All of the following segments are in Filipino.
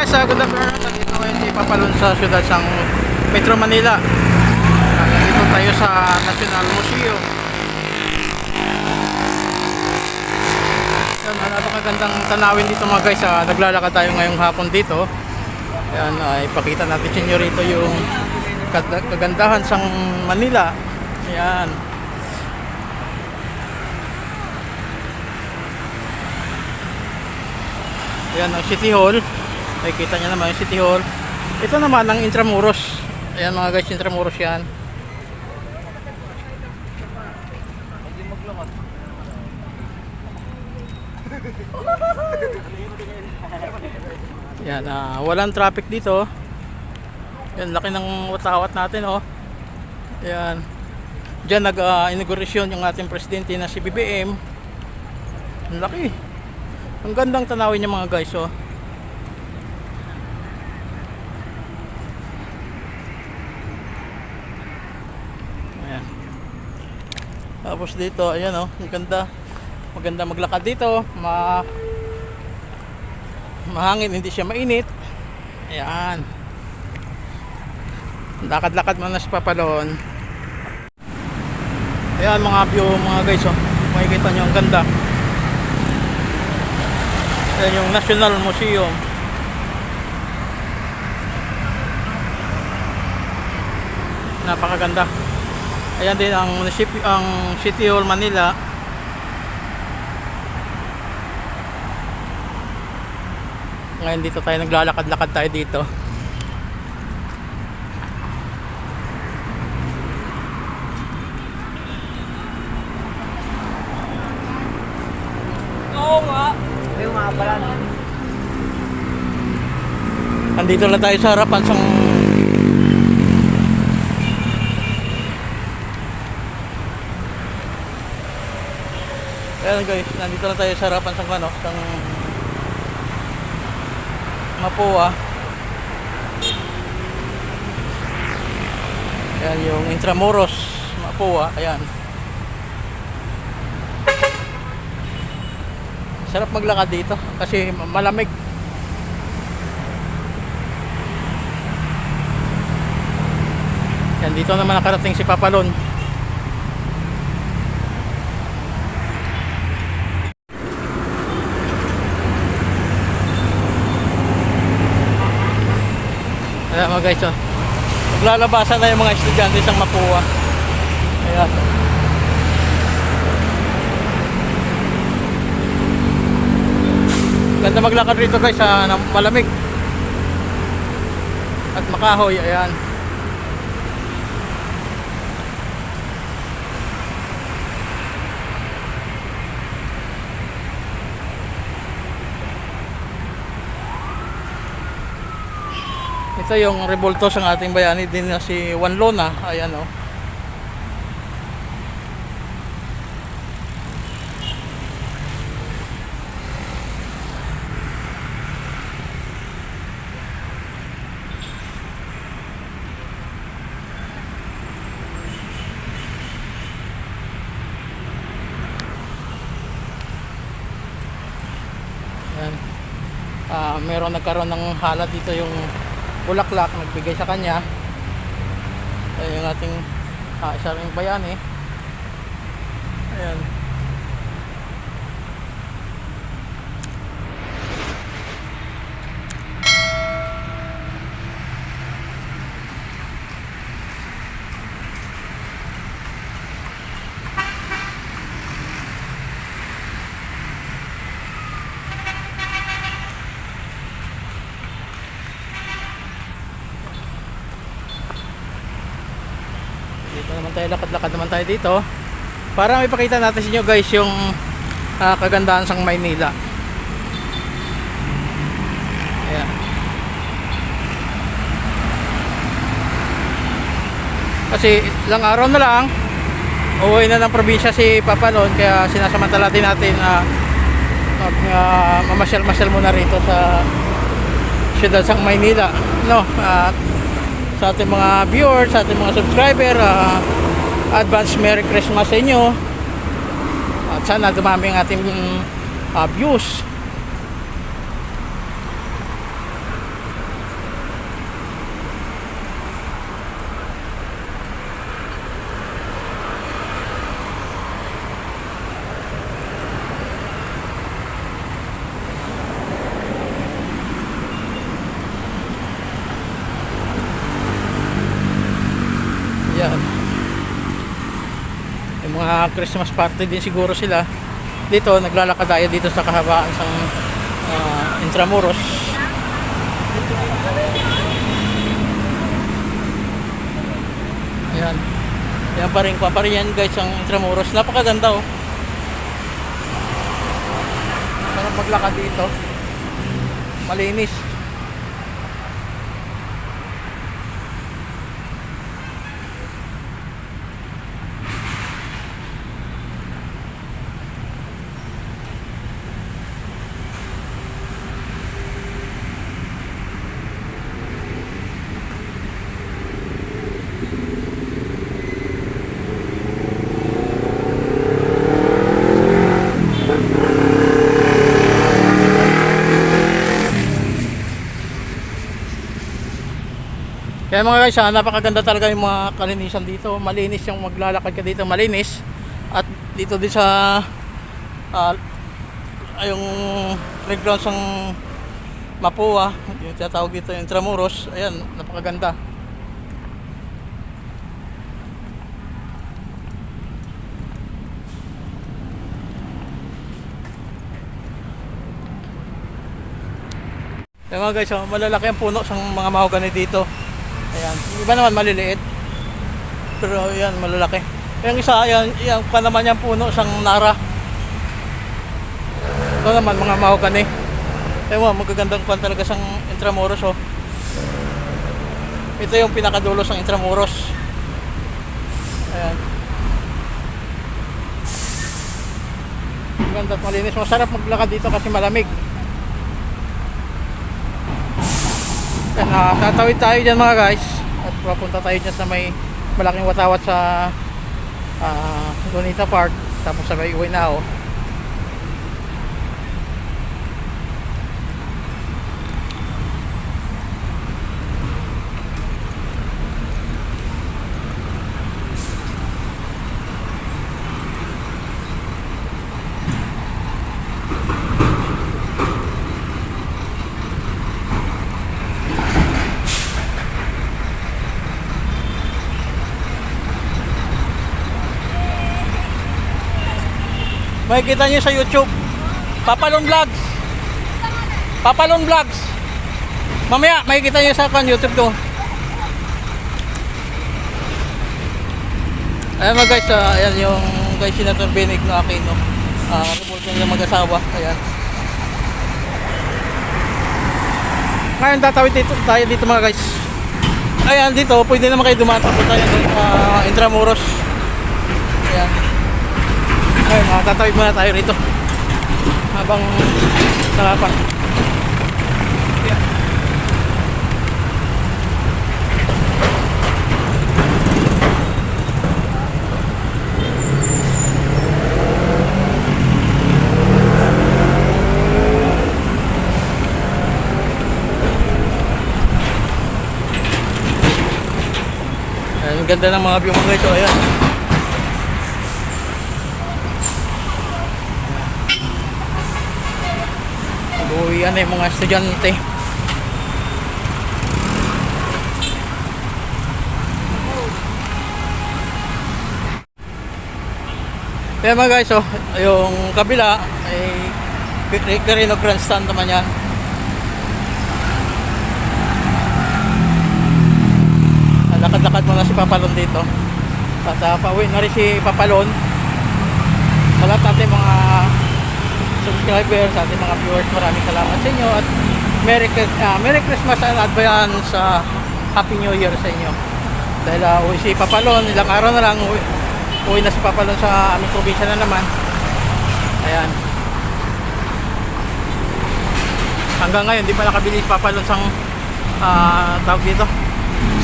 guys, uh, good afternoon. Nandito ngayon si Papalon sa siyudad ng Metro Manila. Uh, nandito tayo sa National Museum. Yan, uh, napakagandang tanawin dito mga guys. Uh, naglalakad tayo ngayong hapon dito. Yan, uh, ipakita natin sa inyo rito yung kag- kagandahan sa Manila. Yan. Ayan ang City Hall. Nakikita niyo naman yung City Hall. Ito naman ang Intramuros. Ayan mga guys, Intramuros yan. Yan, ah, walang traffic dito. Yan, laki ng watawat natin, oh. Yan. Diyan nag-inaugurasyon yung ating presidente na si BBM. Ang laki. Ang gandang tanawin niya mga guys, oh. Ayan. Tapos dito, ayan oh, ang ganda. Maganda maglakad dito, ma mahangin, hindi siya mainit. Ayan. Lakad-lakad mo na sa papalon. Ayan mga view mga guys, oh. Makikita niyo ang ganda. Ayan yung National Museum. Napakaganda. Ayan din ang munisipyo, ang City Hall Manila. Ngayon dito tayo naglalakad-lakad tayo dito. Oo nga. Pala. no? Andito lang tayo sa harapan sang Ayan guys, nandito lang tayo sa harapan sang ano, sang Mapua. Ayan yung Intramuros, Mapua, ayan. Sarap maglakad dito kasi malamig. Yan, dito naman nakarating si Papalon. Ayan mga guys, oh. Maglalabasan na yung mga estudyante sa Mapua. Ayan. Ganda maglakad rito guys sa na malamig. At makahoy, ayan. Ito yung revolto sa ating bayani din na si Juan Lona. Ayan oh. Ayan. Ah, meron nagkaroon ng halad dito yung bulaklak nagbigay sa kanya. Ayan yung ating ah, isa ring bayani. Ayan. Dito naman tayo, lakad-lakad naman tayo dito. Para may pakita natin sa inyo guys yung ah, kagandahan sang Maynila. Ayan. Kasi ilang araw na lang, uuwi na ng probinsya si Papa noon, kaya sinasamantala din natin na mag ah, mamasyal-masyal muna rito sa siyudad sang Maynila. No, at sa ating mga viewers, sa ating mga subscriber, ah, advance Merry Christmas sa inyo. At sana dumami ang ating ah, views. Christmas party din siguro sila. Dito, naglalakad tayo dito sa kahabaan ng ah, Intramuros. Ayan. Yan pa rin, pa rin yan guys ang Intramuros. Napakaganda oh. Sarap maglakad dito. Malinis. Kaya mga guys, ah, napakaganda talaga yung mga kalinisan dito. Malinis yung maglalakad ka dito, malinis. At dito din sa ay, yung playgrounds ng Mapua, yung tinatawag dito yung Intramuros, ayan, napakaganda. Kaya mga guys, oh, malalaki ang puno sa mga mahogany dito. Ayan. Yung iba naman maliliit. Pero yan, malalaki. Yung isa, ayan, yan pa naman yung puno sang nara. Ito naman, mga mahogany. Ewan, magagandang kwan talaga sang Intramuros, oh. Ito yung pinakadulo sang Intramuros. Ayan. Maganda at malinis. Masarap maglakad dito kasi malamig. Yan, ah, tatawid tayo dyan mga guys. At papunta tayo dyan sa may malaking watawat sa ah, Lunita Park. Tapos sabay uwi na ako Makikita nyo sa YouTube. Papalon Vlogs. Papalon Vlogs. Mamaya, makikita nyo sa kan YouTube ko. Ayan mga guys, ah, ayan yung kay Senator Benig na Aquino. Ah, report niya mag-asawa. Ayan. Ngayon tatawid dito, tayo dito mga guys. Ayan dito, pwede naman kayo dumaan tayo ng uh, Intramuros. Ayan. Ayun, uh, tatawid muna tayo rito. Habang sarapan. Yeah. Ang ganda ng mga view mga ito. Ayan. Na yung mga estudyante. Kaya mga guys, oh, yung kabila ay Carino Grandstand naman yan. Lakad-lakad muna si Papalon dito. At uh, pauwi na rin si Papalon. Lahat natin mga subscribers, sa ating mga viewers, maraming salamat sa inyo at Merry, ah, Merry Christmas and advance sa Happy New Year sa inyo. Dahil uh, uwi si Papalon, ilang araw na lang uwi, uwi na si Papalon sa aming probinsya na naman. Ayan. Hanggang ngayon, di pa nakabili si Papalon sang ah, tawag dito,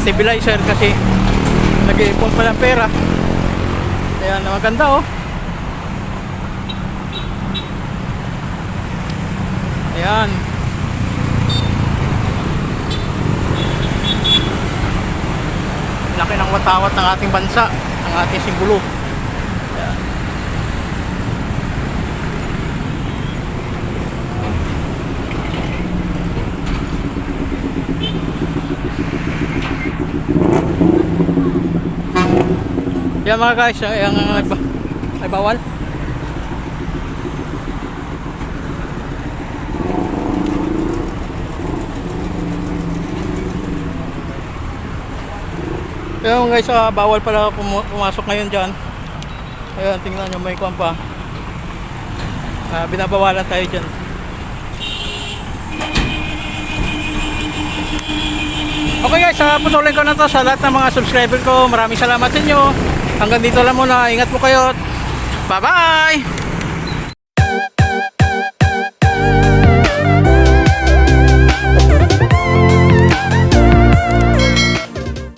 stabilizer kasi nag-iipon pa ng pera. Ayan, maganda oh. Ayan. Laki ng watawat ng ating bansa, ng ating simbolo. Ayan. Yan mga guys, yung nagba Ay bawal? Pero guys, ah, bawal pala pumu- pumasok ngayon dyan. Ayan, tingnan nyo, may kwan pa. Ah, binabawalan tayo dyan. Okay guys, uh, putulin ko na to sa lahat ng mga subscriber ko. Maraming salamat sa inyo. Hanggang dito lang muna. Ingat po kayo. Bye-bye!